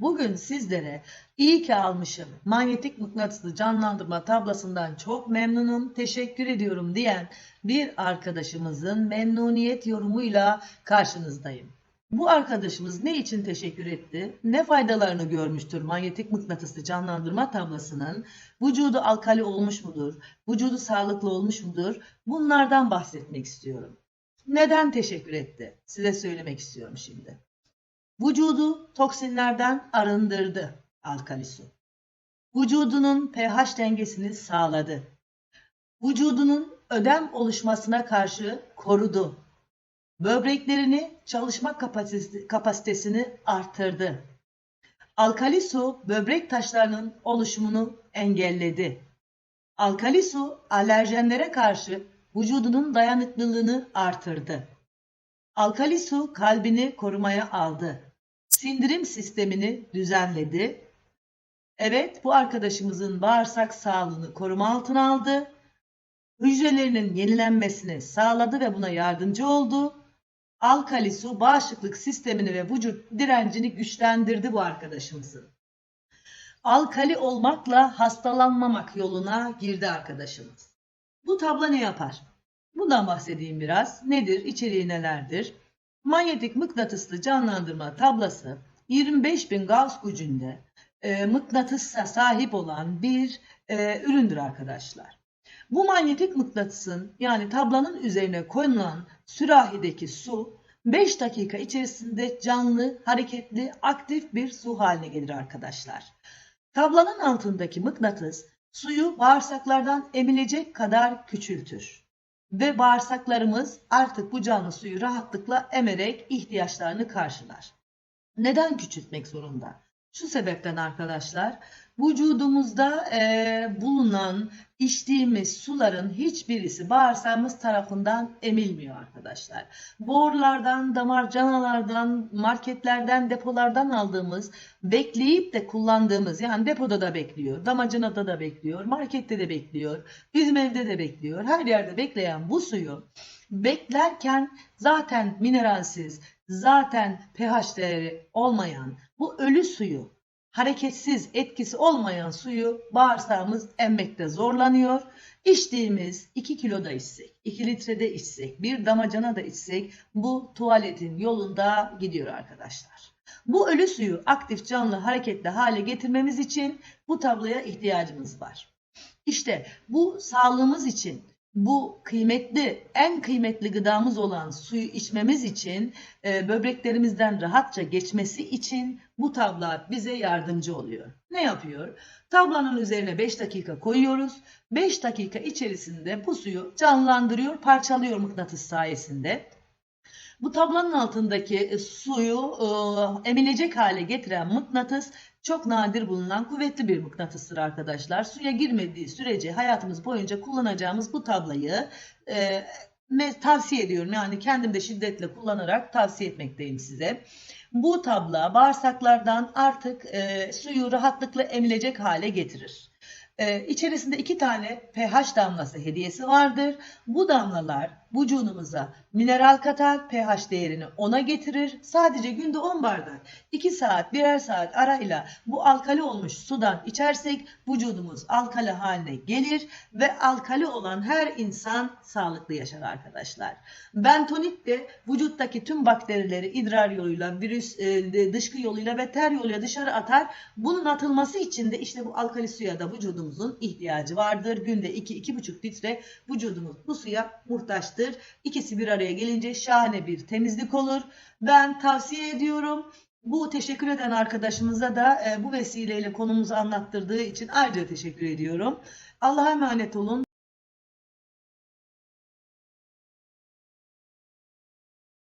Bugün sizlere iyi ki almışım manyetik mıknatıslı canlandırma tablasından çok memnunum, teşekkür ediyorum diyen bir arkadaşımızın memnuniyet yorumuyla karşınızdayım. Bu arkadaşımız ne için teşekkür etti? Ne faydalarını görmüştür manyetik mıknatıslı canlandırma tablasının? Vücudu alkali olmuş mudur? Vücudu sağlıklı olmuş mudur? Bunlardan bahsetmek istiyorum. Neden teşekkür etti? Size söylemek istiyorum şimdi. Vücudu toksinlerden arındırdı alkali su. Vücudunun pH dengesini sağladı. Vücudunun ödem oluşmasına karşı korudu. Böbreklerini çalışma kapasitesi- kapasitesini artırdı. Alkali su böbrek taşlarının oluşumunu engelledi. Alkali su alerjenlere karşı vücudunun dayanıklılığını artırdı. Alkali su kalbini korumaya aldı. Sindirim sistemini düzenledi. Evet bu arkadaşımızın bağırsak sağlığını koruma altına aldı. Hücrelerinin yenilenmesini sağladı ve buna yardımcı oldu. Alkali su bağışıklık sistemini ve vücut direncini güçlendirdi bu arkadaşımızın. Alkali olmakla hastalanmamak yoluna girdi arkadaşımız. Bu tablo ne yapar? Bundan bahsedeyim biraz. Nedir? İçeriği nelerdir? Manyetik mıknatıslı canlandırma tablası 25.000 Gauss gücünde e, mıknatısa sahip olan bir e, üründür arkadaşlar. Bu manyetik mıknatısın yani tablanın üzerine konulan sürahideki su 5 dakika içerisinde canlı, hareketli, aktif bir su haline gelir arkadaşlar. Tablanın altındaki mıknatıs suyu bağırsaklardan emilecek kadar küçültür. Ve bağırsaklarımız artık bu canlı suyu rahatlıkla emerek ihtiyaçlarını karşılar. Neden küçültmek zorunda? Şu sebepten arkadaşlar, vücudumuzda eee, bulunan içtiğimiz suların hiçbirisi bağırsağımız tarafından emilmiyor arkadaşlar. Borulardan, damar canalardan, marketlerden, depolardan aldığımız, bekleyip de kullandığımız, yani depoda da bekliyor, damacanada da bekliyor, markette de bekliyor, bizim evde de bekliyor, her yerde bekleyen bu suyu beklerken zaten mineralsiz, zaten pH değeri olmayan bu ölü suyu, hareketsiz etkisi olmayan suyu bağırsağımız emmekte zorlanıyor. İçtiğimiz 2 kiloda içsek, 2 litrede içsek, bir damacana da içsek bu tuvaletin yolunda gidiyor arkadaşlar. Bu ölü suyu aktif canlı hareketli hale getirmemiz için bu tabloya ihtiyacımız var. İşte bu sağlığımız için bu kıymetli, en kıymetli gıdamız olan suyu içmemiz için, e, böbreklerimizden rahatça geçmesi için bu tabla bize yardımcı oluyor. Ne yapıyor? Tablanın üzerine 5 dakika koyuyoruz. 5 dakika içerisinde bu suyu canlandırıyor, parçalıyor mıknatıs sayesinde. Bu tablanın altındaki e, suyu e, emilecek hale getiren mıknatıs çok nadir bulunan kuvvetli bir mıknatısdır arkadaşlar. Suya girmediği sürece hayatımız boyunca kullanacağımız bu tablayı e, tavsiye ediyorum. Yani kendim de şiddetle kullanarak tavsiye etmekteyim size. Bu tabla bağırsaklardan artık e, suyu rahatlıkla emilecek hale getirir. E, içerisinde iki tane pH damlası hediyesi vardır. Bu damlalar vücudumuza mineral katar, pH değerini 10'a getirir. Sadece günde 10 bardak, 2 saat, birer saat arayla bu alkali olmuş sudan içersek vücudumuz alkali haline gelir ve alkali olan her insan sağlıklı yaşar arkadaşlar. Bentonit de vücuttaki tüm bakterileri idrar yoluyla, virüs e, dışkı yoluyla ve ter yoluyla dışarı atar. Bunun atılması için de işte bu alkali suya da vücudumuzun ihtiyacı vardır. Günde 2-2,5 litre vücudumuz bu suya muhtaçtır. İkisi bir araya gelince şahane bir temizlik olur. Ben tavsiye ediyorum. Bu teşekkür eden arkadaşımıza da e, bu vesileyle konumuzu anlattırdığı için ayrıca teşekkür ediyorum. Allah'a emanet olun.